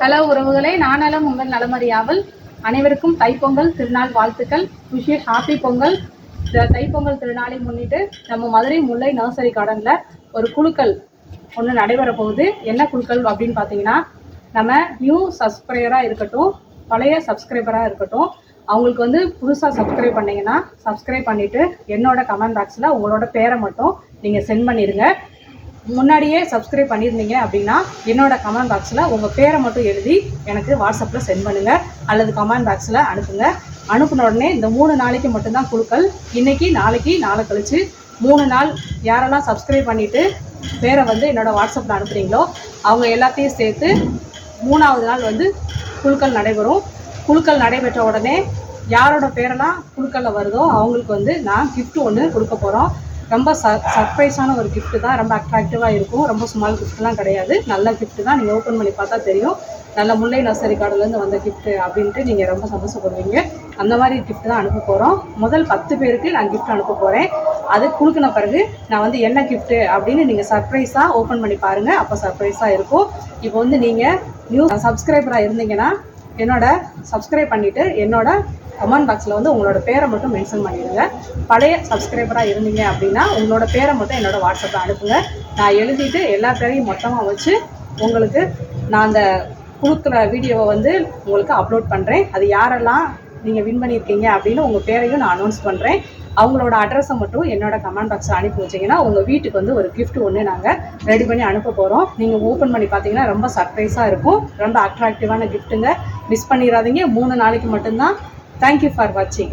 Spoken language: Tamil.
நானலம் உங்கள் நலமறியாவல் அனைவருக்கும் தைப்பொங்கல் திருநாள் வாழ்த்துக்கள். விஷய ஹாப்பி பொங்கல். இந்த தைப்பொங்கல் திருநாளை முன்னிட்டு நம்ம மதுரை முல்லை நர்சரி கார்டனில் ஒரு குழுக்கள் ஒன்று நடைபெற போகுது. என்ன குழுக்கள் அப்படின்னு பார்த்தீங்கன்னா நம்ம நியூ சப்ஸ்கிரைபராக இருக்கட்டும் பழைய சப்ஸ்கிரைபராக இருக்கட்டும் அவங்களுக்கு வந்து புதுசாக சப்ஸ்கிரைப் பண்ணீங்கன்னா சப்ஸ்கிரைப் பண்ணிவிட்டு என்னோட கமெண்ட் பாக்ஸில் உங்களோட பேரை மட்டும் நீங்கள் சென்ட் பண்ணிடுங்க முன்னாடியே சப்ஸ்கிரைப் பண்ணியிருந்தீங்க அப்படின்னா என்னோட கமெண்ட் பாக்ஸில் உங்கள் பேரை மட்டும் எழுதி எனக்கு வாட்ஸ்அப்பில் சென்ட் பண்ணுங்கள் அல்லது கமெண்ட் பாக்ஸில் அனுப்புங்க. அனுப்பின உடனே இந்த மூணு நாளைக்கு மட்டும்தான் குழுக்கள். இன்றைக்கி நாளைக்கு நாளை கழித்து மூணு நாள் யாரெல்லாம் சப்ஸ்கிரைப் பண்ணிவிட்டு பேரை வந்து என்னோடய வாட்ஸ்அப்பில் அனுப்புகிறீங்களோ அவங்க எல்லாத்தையும் சேர்த்து மூணாவது நாள் வந்து குழுக்கள் நடைபெறும். குழுக்கள் நடைபெற்ற உடனே யாரோட பேரெல்லாம் குழுக்களில் வருதோ அவங்களுக்கு வந்து நான் கிஃப்ட் ஒன்று கொடுக்க போகிறோம் ரொம்ப ச சர்ப்ரைஸான ஒரு கிஃப்ட்டு தான். ரொம்ப அட்ராக்டிவாக இருக்கும். ரொம்ப ஸ்மால் கிஃப்ட்லாம் கிடையாது. நல்ல கிஃப்ட்டு தான். நீங்கள் ஓப்பன் பண்ணி பார்த்தா தெரியும். நல்ல முல்லை நர்சரி கார்டுலேருந்து வந்த கிஃப்ட்டு அப்படின்ட்டு நீங்கள் ரொம்ப சந்தோஷப்படுவீங்க. அந்த மாதிரி கிஃப்ட் தான் அனுப்ப போகிறோம் முதல் பத்து பேருக்கு நான் கிஃப்ட் அனுப்ப போகிறேன் அது கொடுக்குன பிறகு நான் வந்து என்ன கிஃப்ட்டு அப்படின்னு நீங்கள் சர்ப்ரைஸாக ஓப்பன் பண்ணி பாருங்கள் அப்போ சர்ப்ரைஸாக இருக்கும். இப்போ வந்து நீங்கள் நியூ சப்ஸ்கிரைபராக இருந்தீங்கன்னா என்னோட சப்ஸ்கிரைப் பண்ணிவிட்டு என்னோட கமெண்ட் பாக்ஸில் வந்து உங்களோட பேரை மட்டும் மென்ஷன் பண்ணிடுங்க. பழைய சப்ஸ்கிரைபராக இருந்தீங்க அப்படின்னா உங்களோட பேரை மட்டும் என்னோட வாட்ஸ்அப்பில் அனுப்புங்க. நான் எழுதிட்டு எல்லா பேரையும் மொத்தமாக வச்சு உங்களுக்கு நான் அந்த கொடுக்குற வீடியோவை வந்து உங்களுக்கு அப்லோட் பண்ணுறேன் அது யாரெல்லாம் நீங்கள் வின் பண்ணியிருக்கீங்க அப்படின்னு உங்கள் பேரையும் நான் அனௌன்ஸ் பண்ணுறேன் அவங்களோட அட்ரஸை மட்டும் என்னோட கமெண்ட் பாக்ஸில் அனுப்பி வச்சிங்கன்னா உங்கள் வீட்டுக்கு வந்து ஒரு கிஃப்ட் ஒன்று நாங்கள் ரெடி பண்ணி அனுப்ப போகிறோம் நீங்கள் ஓப்பன் பண்ணி பார்த்தீங்கன்னா ரொம்ப சர்ப்ரைஸாக இருக்கும். ரொம்ப அட்ராக்டிவான கிஃப்ட்டுங்க மிஸ் பண்ணிடாதீங்க. மூணு நாளைக்கு மட்டும்தான். தேங்க்யூ ஃபார் வாட்சிங்